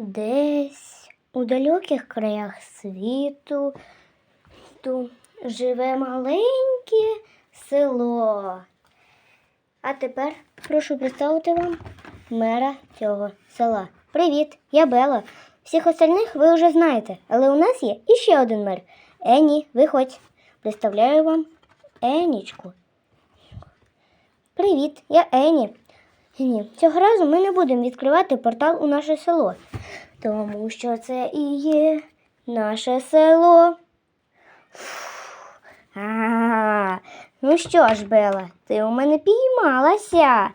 Десь у далеких краях світу ту живе маленьке село. А тепер прошу представити вам мера цього села. Привіт, я Бела. Всіх остальних ви вже знаєте, але у нас є іще один мер. Ені, виходь. Представляю вам Енічку. Привіт, я Ені. Ні, цього разу ми не будемо відкривати портал у наше село, тому що це і є наше село. А, ну що ж, Бела, ти у мене піймалася.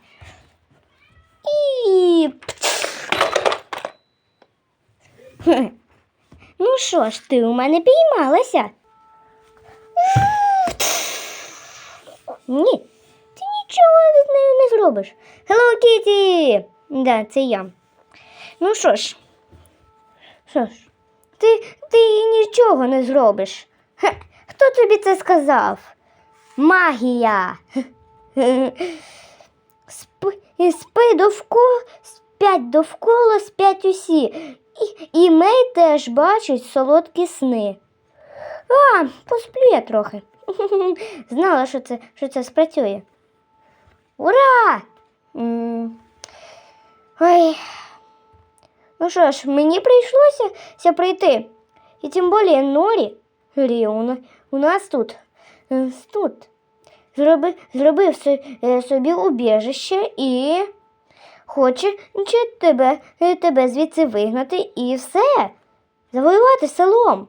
І. Ну що ж, ти у мене піймалася? Ні, ти нічого з нею не зробиш. Hello, Kitty! Да, це я. Ну що ж, що ж, ти, ти нічого не зробиш. Хе, хто тобі це сказав? Магія. Спи, спи довкола, спять довкола, спять усі. І, і Мей теж бачить солодкі сни. А, посплю я трохи. Знала, що це, що це спрацює. Ура! Ой. Ну що ж, мені прийшлося прийти. І тим більше Норі, Рі, у, нас тут, е, тут зроби, зробив собі убіжище і хоче тебе, е, тебе звідси вигнати і все. Завоювати селом.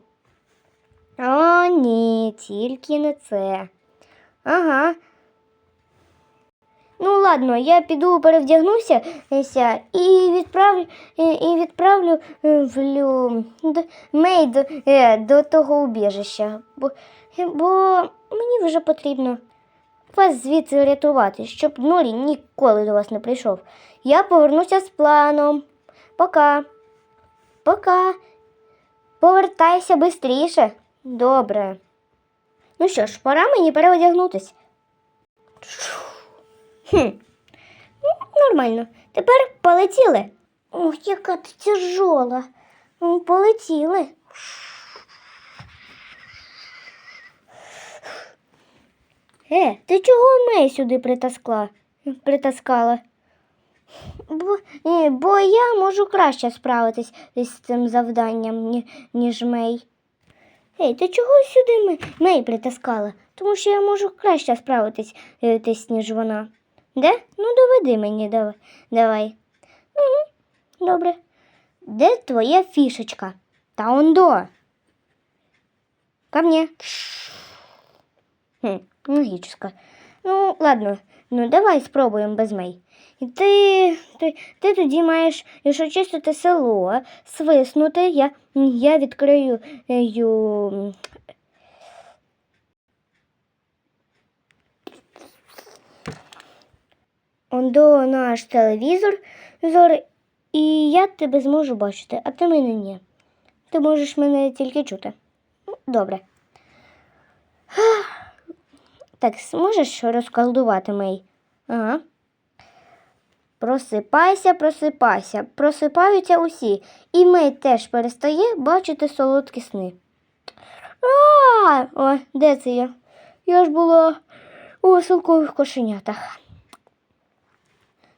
О, ні, тільки не це. Ага. Ну, ладно, я піду перевдягнуся е, і відправлю, е, і відправлю е, Мей до, до того убіжища. Бо, бо мені вже потрібно вас звідси врятувати, щоб Норі ніколи до вас не прийшов. Я повернуся з планом. Пока. Пока. Повертайся швидше. Добре. Ну що ж, пора мені переодягнутись. Хм. Ну, нормально. Тепер полетіли. Ох, яка ти тяжола. Ну, Полетіли. Е, ти чого Мей сюди притаскла? притаскала? Бо, бо я можу краще справитись з цим завданням, ні- ніж Мей. Ей, ти чого сюди Мей притаскала? Тому що я можу краще справитись, е, ніж вона. Де? Ну, доведи мені, давай. давай. Угу, добре. Де твоя фішечка? Та ондо. Ко мне. Хм, логічно. Ну, ладно, ну давай спробуємо без Мей. І ти, ти, ти тоді маєш, якщо чистити село, свиснути, я, я відкрию ю, наш телевізор, зор, і я тебе зможу бачити, а ти мене ні. Ти можеш мене тільки чути. Ну, Добре. Так, зможеш розколдувати Мей? Ага. Просипайся, просипайся. Просипаються усі. І Мей теж перестає бачити солодкі сни. О, де це я? Я ж була у веселкових кошенятах.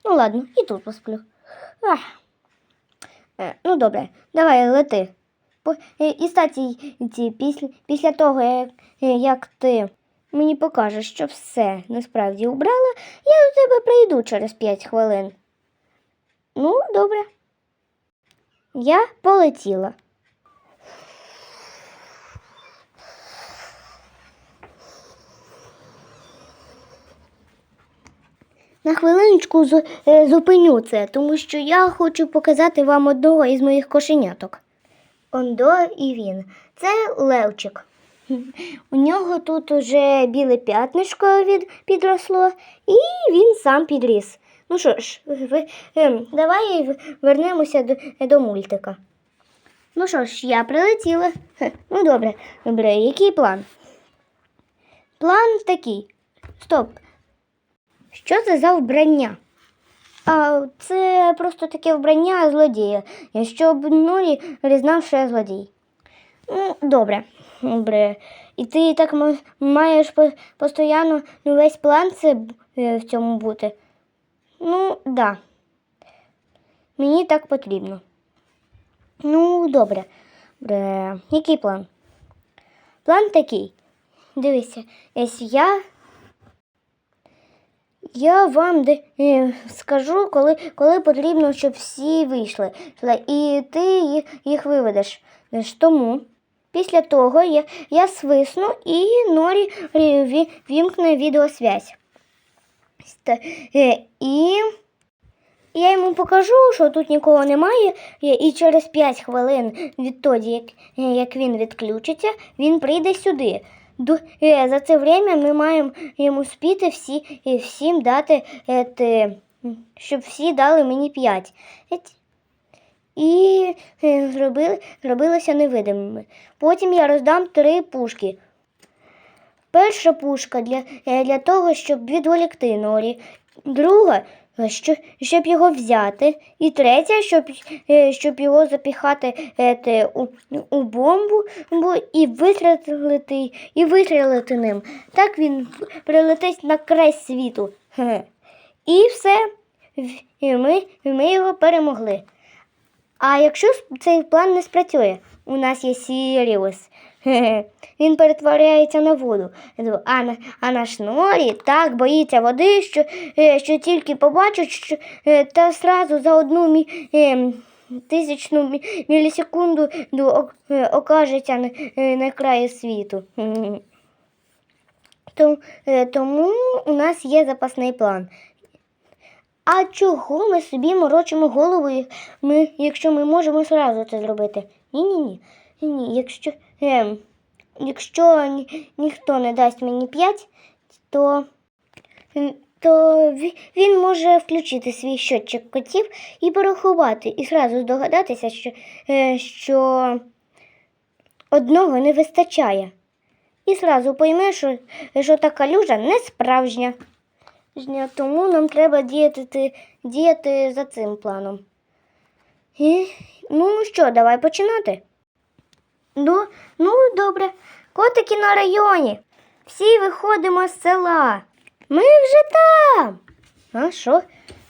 Ну ладно, і тут посплю. Ах. Е, ну добре, давай лети. По, е, і статі, ці, після, після того, як, е, як ти мені покажеш, що все насправді убрала, я до тебе прийду через 5 хвилин. Ну, добре. Я полетіла. На хвилиночку е, зупиню це, тому що я хочу показати вам одного із моїх кошеняток. Ондо і він. Це Левчик. У нього тут уже біле п'ятнишко від, підросло, і він сам підріс. Ну що ж, ви, ем, давай вернемося до, до мультика. Ну що ж, я прилетіла. Ну добре, добре, який план? План такий. Стоп. Що це за вбрання? А це просто таке вбрання злодія, щоб Норі знав, що я злодій. Ну, добре, добре. І ти так маєш постійно ну, весь план це е, в цьому бути. Ну, да. Мені так потрібно. Ну, добре. добре. Який план? План такий. Дивися, ось я. Я вам де, е, скажу, коли, коли потрібно, щоб всі вийшли. І ти їх, їх виведеш. Тому після того я, я свисну і Норі е, вімкне відеосвязь. Е, І я йому покажу, що тут нікого немає, і через 5 хвилин відтоді, як, е, як він відключиться, він прийде сюди. Е, За це время ми маємо йому спіти всі, і всім дати, щоб всі дали мені 5. І е, зробили, зробилися невидимими. Потім я роздам три пушки. Перша пушка для, е, для того, щоб відволікти Норі. Друга, щоб його взяти. І третя, щоб, е, щоб його запіхати е, у, у бомбу і вистрелити, і вистрелити ним. Так він прилетить на край світу. І все. І ми, ми його перемогли. А якщо цей план не спрацює, у нас є Сіріус. Хе-хе. Він перетворяється на воду. А, а наш Норі так боїться води, що, е, що тільки побачить, що, е, та сразу за одну мі, е, тисячну мі- мілісекунду ду- ок- окажеться на, на краї світу. Тому, у нас є запасний план. А чого ми собі морочимо голову, ми, якщо ми можемо зразу це зробити? Ні-ні-ні. Ні, якщо, ем, якщо ні, ніхто не дасть мені 5, то, то він може включити свій щотчик котів і порахувати, і зразу здогадатися, що, е, що одного не вистачає. І зразу пойме, що, що та калюжа не справжня. Тому нам треба діяти, діяти за цим планом. І, ну що, давай починати. Ну, ну, добре. Котики на районі. Всі виходимо з села. Ми вже там. А що?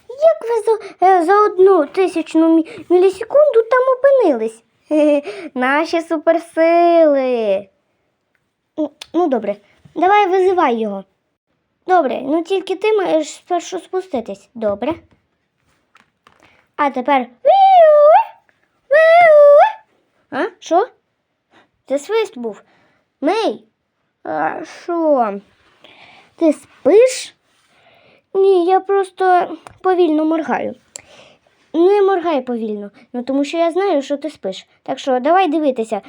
Як ви за, е, за одну тисячну мілісекунду там опинились? Наші суперсили. Ну, добре, давай визивай його. Добре, ну тільки ти маєш спершу спуститись. Добре. А тепер. А? Що? Це свист був. Мей. А що? Ти спиш? Ні, я просто повільно моргаю. Не моргай повільно, ну тому що я знаю, що ти спиш. Так що давай дивитися,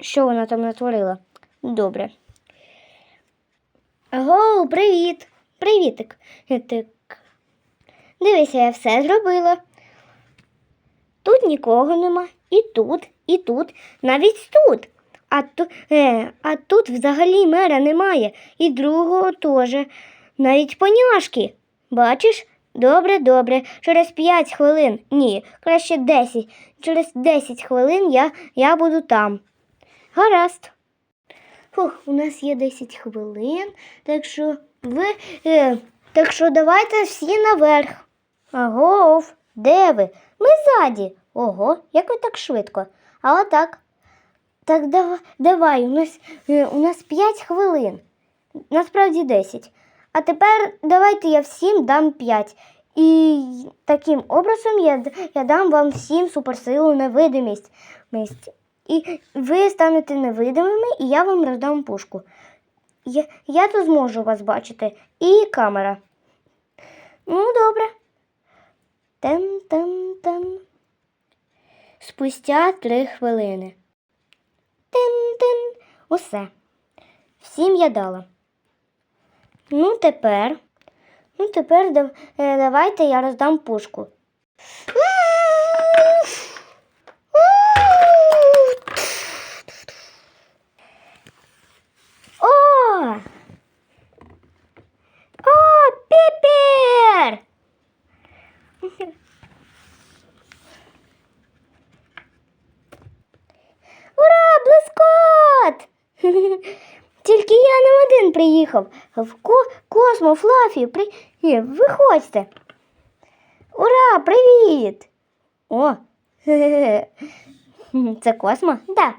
що вона там натворила. Добре. Аго, привіт. Привітик. Так. Дивися, я все зробила. Тут нікого нема. І тут, і тут, навіть тут. А, ту, е, а тут взагалі мера немає. І другого теж. Навіть поняшки. Бачиш? Добре, добре. Через 5 хвилин. Ні, краще 10. Через 10 хвилин я, я буду там. Гаразд. Фух, у нас є 10 хвилин, так що ви. Е, так що давайте всі наверх. Агов, де ви? Ми ззаді. Ого, як ви так швидко. А отак. Так давай, давай, у нас, е, у нас 5 хвилин. Насправді 10. А тепер давайте я всім дам 5. І таким образом я, я дам вам всім суперсилу невидимість. І ви станете невидимими, і я вам роздам пушку. Я, я то зможу вас бачити. І камера. Ну, добре. Тен-тен-тен. Спустя три хвилини. Тин-тин. Усе. Всім я дала. Ну, тепер. Ну, тепер е, давайте я роздам пушку. О! О, Піпер! він приїхав. В ко- Космо, Флафі, при... Виходьте. Ура, привіт! О. Це Космо? Да.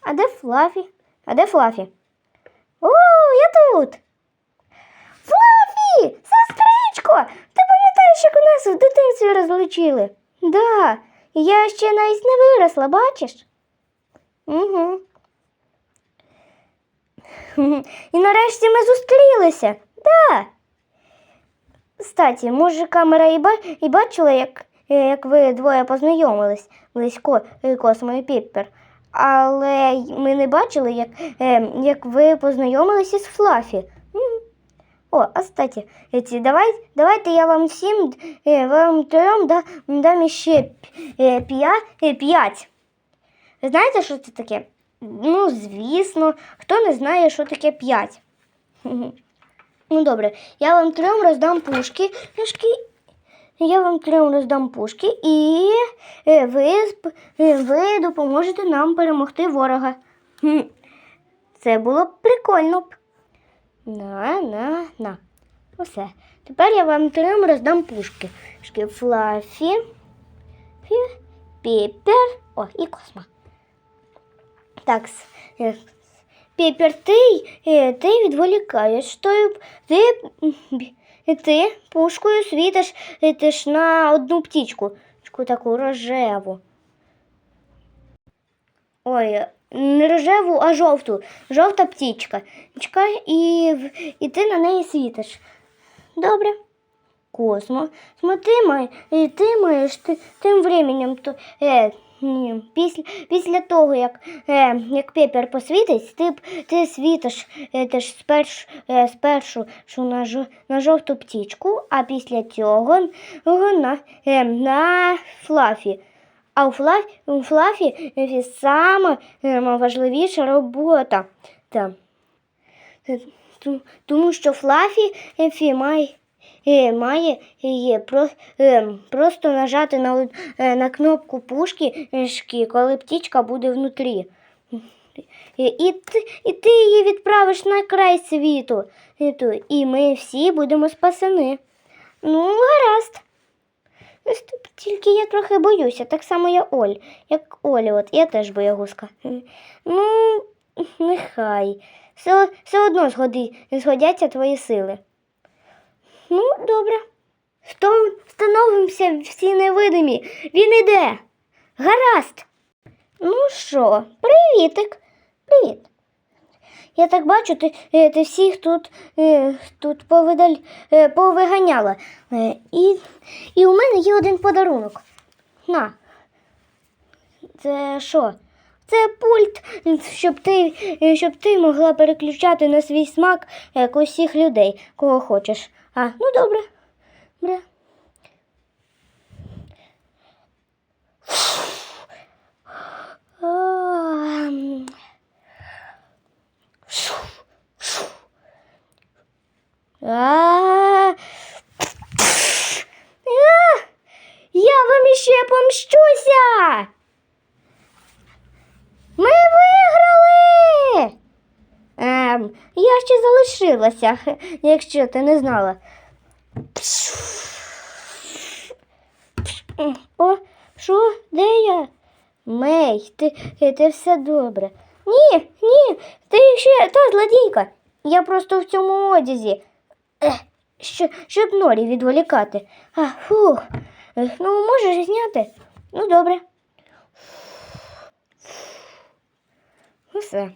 А де Флафі? А де Флафі? О, я тут. Флафі! Сестричко! Ти пам'ятаєш, як у нас в дитинстві розлучили? Да, я ще навіть не виросла, бачиш? Угу. І нарешті ми зустрілися. Да. Кстати, може, камера і, ба... і бачила, як, як ви двоє познайомились близько е, Космо і Піппер. Але ми не бачили, як, е, як ви познайомилися з Флафі. О, а кстати, давай, давайте я вам всім, е, вам трьом да, дам ще п'я- п'ять. Знаєте, що це таке? Ну, звісно, хто не знає, що таке п'ять. Мгм. Ну, добре, я вам трьом роздам пушки. пушки. Я вам трьом роздам пушки, і е, ви, е, ви допоможете нам перемогти ворога. Це було б прикольно б. На, на, на. Усе. Тепер я вам трьом роздам пушки. Пушки Флафі, Піпер, о, і Космо. Так, с- е, ти, е, ти відволікаєш. Той, ти, ти пушкою світиш ти ж на одну птічку, таку рожеву. Ой, не рожеву, а жовту. Жовта птічка. І, і ти на неї світиш. Добре. Космо. Смо, ти, має, е, ти маєш ти, тим временем, то, е, ні, після, після того, як, е, як пепер посвітить, ти, ти світиш е, ти ж спершу, е, спершу що на, жо, на жовту птічку, а після цього на, е, на флафі. А у Флафі, у Флафі е, сама е, важливіша робота. Та. Е, Тому що Флафі е, має, має е, е, просто нажати на, е, на кнопку пушки, е, шки, коли птічка буде внутрі. Е, І ти, і ти її відправиш на край світу. І, ми всі будемо спасені. Ну, гаразд. Тільки я трохи боюся, так само я Оль, як Оля, от я теж боягузка. Ну, нехай. Все, все одно згоди, згодяться твої сили. Ну, добре. Сто- Становимося всі невидимі. Він іде. Гаразд. Ну що, привітик. Привіт. Я так бачу, ти, е, ти всіх тут, е, тут повидаль, е, повиганяла. І, і у мене є один подарунок. На. Це що? Це пульт, щоб ти, щоб ти могла переключати на свій смак як усіх людей, кого хочеш. А, ну добре. Добре. А, м. А, А, Я вам іще помщуся. Ми виграли. Ем, я ще якщо ти не знала. О, що? Де я? Мей, ти, ти все добре. Ні, ні, ти ще та злодійка. Я просто в цьому одязі. Що, щоб норі відволікати. А, фух. Ну, можеш зняти? Ну, добре. Ну, все.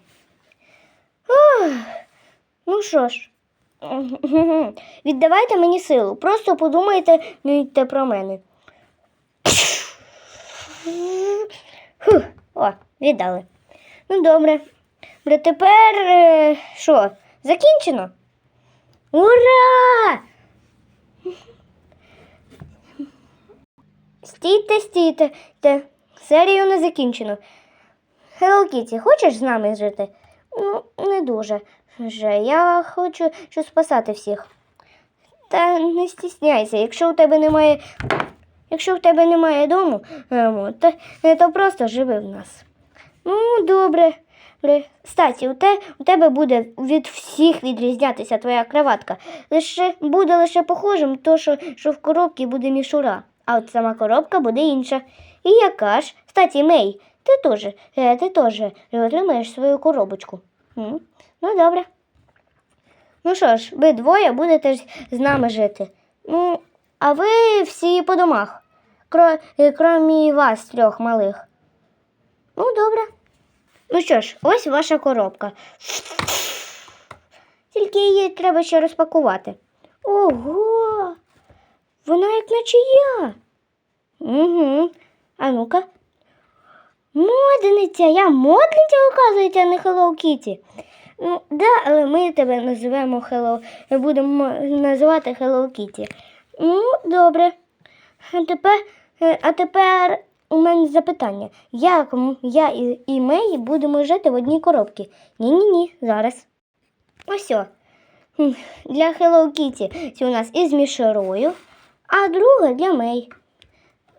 Ну що ж. Віддавайте мені силу. Просто подумайте те про мене. Фух, о, віддали. Ну, добре. Добре, тепер е, що? Закінчено? Ура! Стійте, стійте. Те, серію не закінчено. Hello Kitty, хочеш з нами жити? Ну, не дуже. Вже. Я хочу що спасати всіх. Та не стісняйся, якщо у тебе немає. Якщо в тебе немає дому, ем, то, е, то просто живи в нас. Ну, добре. Статі, у, те, у тебе буде від всіх відрізнятися твоя краватка. Лише буде лише похожим, то що, що в коробці буде мішура, а от сама коробка буде інша. І яка ж? Статі, Мей, ти теж, е, ти теж отримаєш свою коробочку. Ну, добре. Ну що ж, ви двоє будете з нами жити. Ну, а ви всі по домах, кро, е, крім вас, трьох малих. Ну, добре. Ну що ж, ось ваша коробка. Тільки її треба ще розпакувати. Ого! Вона як наче я. Угу. А ну-ка. Модниця, я модниця, оказується, а не Hello Kitty. Ну, да, але ми тебе називаємо Hello, будемо називати Hello Kitty. Ну, добре. А тепер, е, а тепер у мене запитання. Як я і, і Мей будемо жити в одній коробці? Ні-ні-ні, зараз. Ось. Для Hello Kitty це у нас із мішерою, а друга для Мей.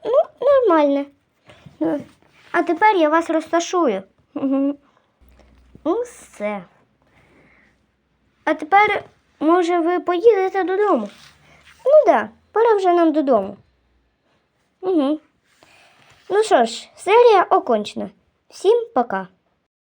Ну, нормально. Ну, А тепер я вас розташую. Усе. А тепер, може, ви поїдете додому? Ну да, пора вже нам додому. Угу. Ну що ж, серія окончена. Всім пока.